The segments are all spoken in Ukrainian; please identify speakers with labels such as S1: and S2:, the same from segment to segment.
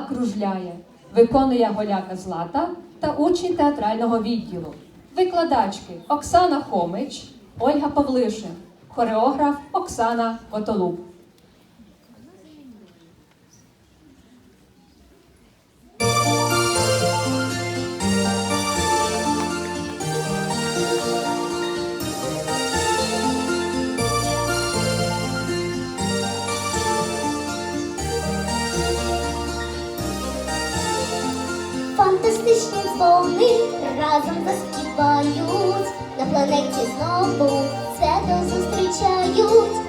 S1: кружляє, виконує голяка Злата та учень театрального відділу. Викладачки Оксана Хомич, Ольга Павлишин, хореограф Оксана Котолуб.
S2: Дзвони разом заспівають, на планеті знову свято зустрічають,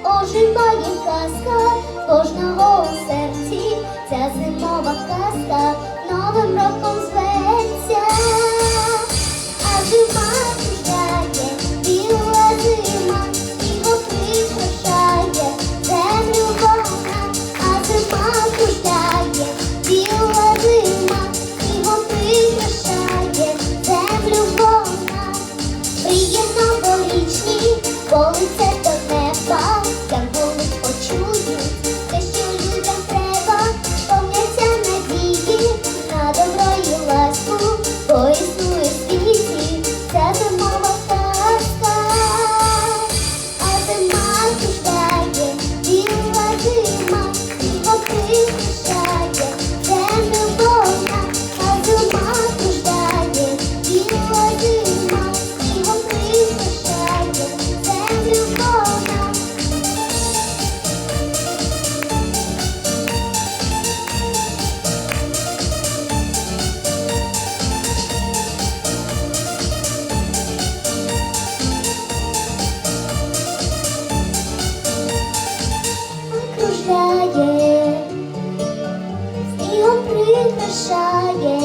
S2: оживає казка кожного у серці, ця зимова казка новим роком зветься, а зима кружляє, снігом прикрашає,